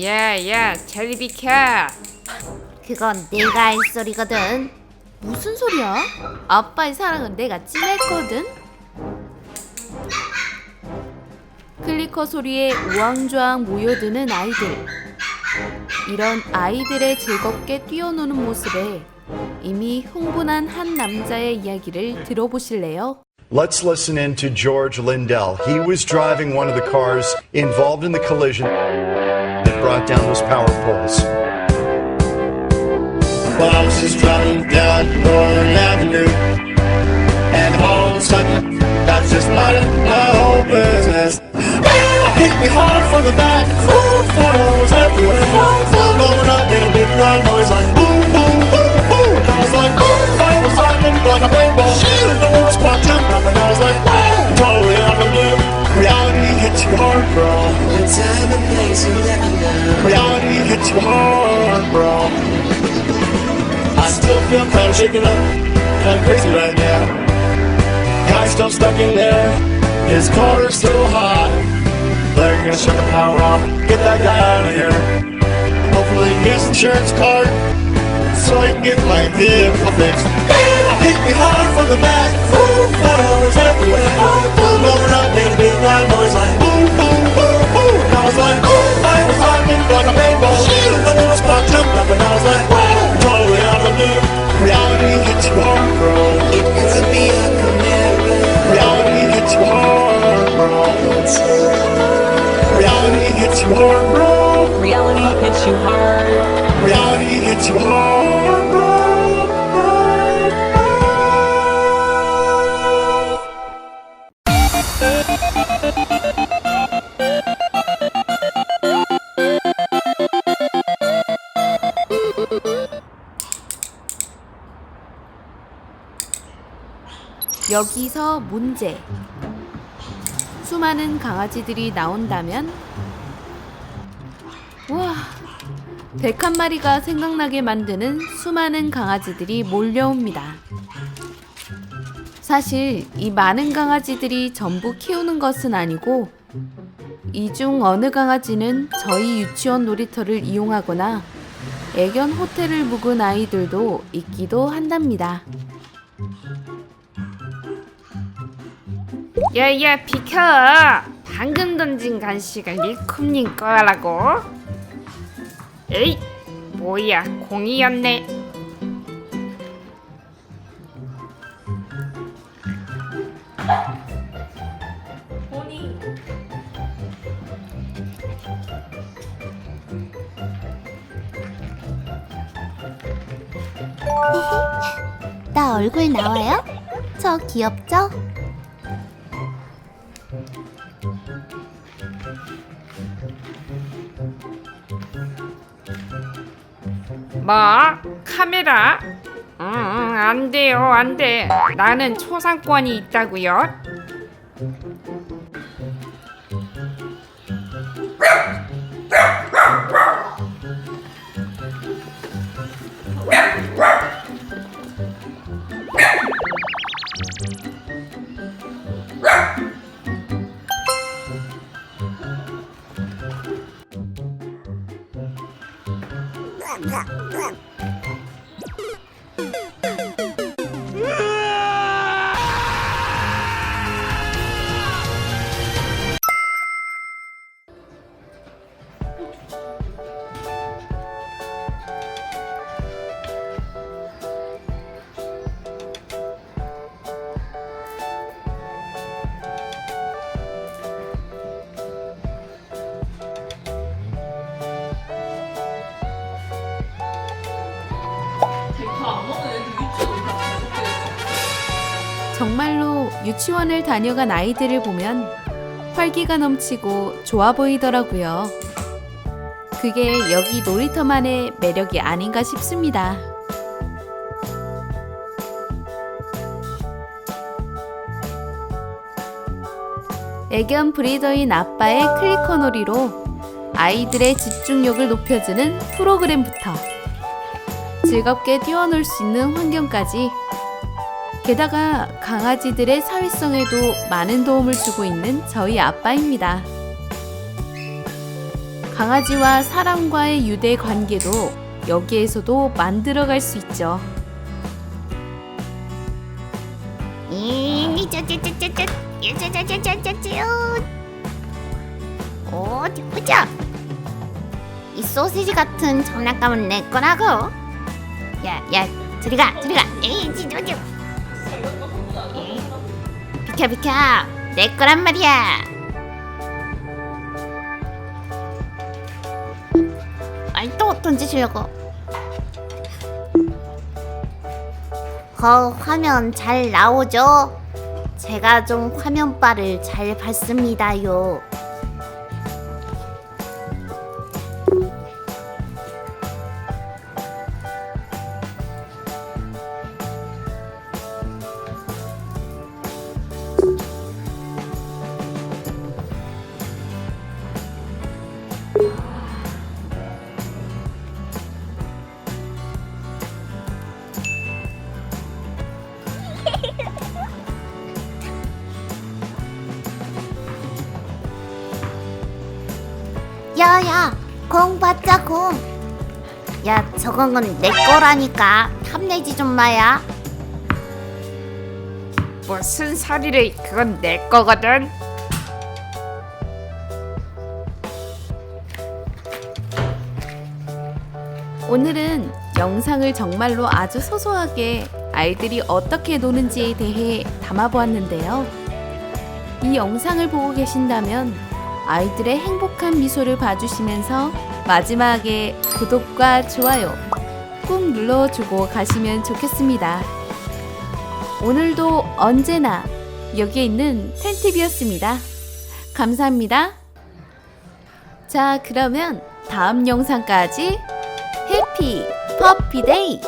야야 저리 비켜 그건 내가 할 소리거든. 무슨 소리야? 아빠의 사랑은 내가 찜했거든. 클리커 소리에 우왕좌왕 모여드는 아이들. 이런 아이들의 즐겁게 뛰어노는 모습에 이미 흥분한 한 남자의 이야기를 들어보실래요? Let's listen in to George Lindell. He was driving one of the cars involved in the collision brought down those power poles. Well, I was just driving down Northern Avenue, and all of a sudden, that's just not my whole business. Hit me hard from the back, full photos everywhere. Full blowing up in a big loud noise like boom, boom, boom, boom. And I was like, boom, I was lightning like a rainbow. Shooting the world's spot jumping up, and I was like, wow, totally out of the blue. Reality hits you hard, bro. The time and place you let me you hard, bro. I still feel kinda shaken up, kinda crazy right now. Guy's still stuck in there, his car is still hot. They're gonna shut the power off, get that guy out of here. Hopefully his insurance card, so I can get my vehicle fixed. Hit me hard from the back, full photos everywhere. Boom, over up, made a big loud noise like boom, boom, boom, boom. I was like, boom, I lightning like a rainbow. Shooting the little spot jumped up, and I was like, wow, totally out of the blue. Reality hits you hard, bro. It could be a Camaro. Reality hits you hard, bro. Reality hits you hard, bro. Reality hits you hard. Reality hits you hard, 여기서 문제. 수많은 강아지들이 나온다면 와, 101마리가 생각나게 만드는 수많은 강아지들이 몰려옵니다. 사실 이 많은 강아지들이 전부 키우는 것은 아니고 이 중 어느 강아지는 저희 유치원 놀이터를 이용하거나 애견 호텔을 묵은 아이들도 있기도 한답니다. 야야 비켜 방금 던진 간식을 밀쿰님 거라고 에이 뭐야 공이었네 나 얼굴 나와요? 저 귀엽죠? 뭐? 카메라? 음, 안 돼요 안 돼. 나는 초상권이 있다고요 정말로 유치원을 다녀간 아이들을 보면 활기가 넘치고 좋아 보이더라고요. 그게 여기 놀이터만의 매력이 아닌가 싶습니다. 애견 브리더인 아빠의 클리커 놀이로 아이들의 집중력을 높여주는 프로그램부터 즐겁게 뛰어놀 수 있는 환경까지 게다가 강아지들의 사회성에도 많은 도움을 주고 있는 저희 아빠입니다. 강아지와 사람과의 유대 관계도 여기에서도 만들어갈 수 있죠. 어디 보자 이 소시지 같은 장난감은 내 거라고 야 야 저리 가 저리 가 에이 지저저 비켜 비켜 내 거란 말이야 아니 또 던지시려고 어, 화면 잘 나오죠? 제가 좀 화면바를 잘 봤습니다요. 야야, 공 받자 공. 야, 저건 건내 거라니까 탐내지 좀 마야. 무슨 소리를 그건 내 거거든 오늘은 영상을 정말로 아주 소소하게 아이들이 어떻게 노는지에 대해 담아보았는데요. 이 영상을 보고 계신다면 아이들의 행복한 미소를 봐주시면서 마지막에 구독과 좋아요 꾹 눌러주고 가시면 좋겠습니다. 오늘도 언제나 여기에 있는 팬티비였습니다. 감사합니다. 자, 그러면 다음 영상까지 해피 퍼피데이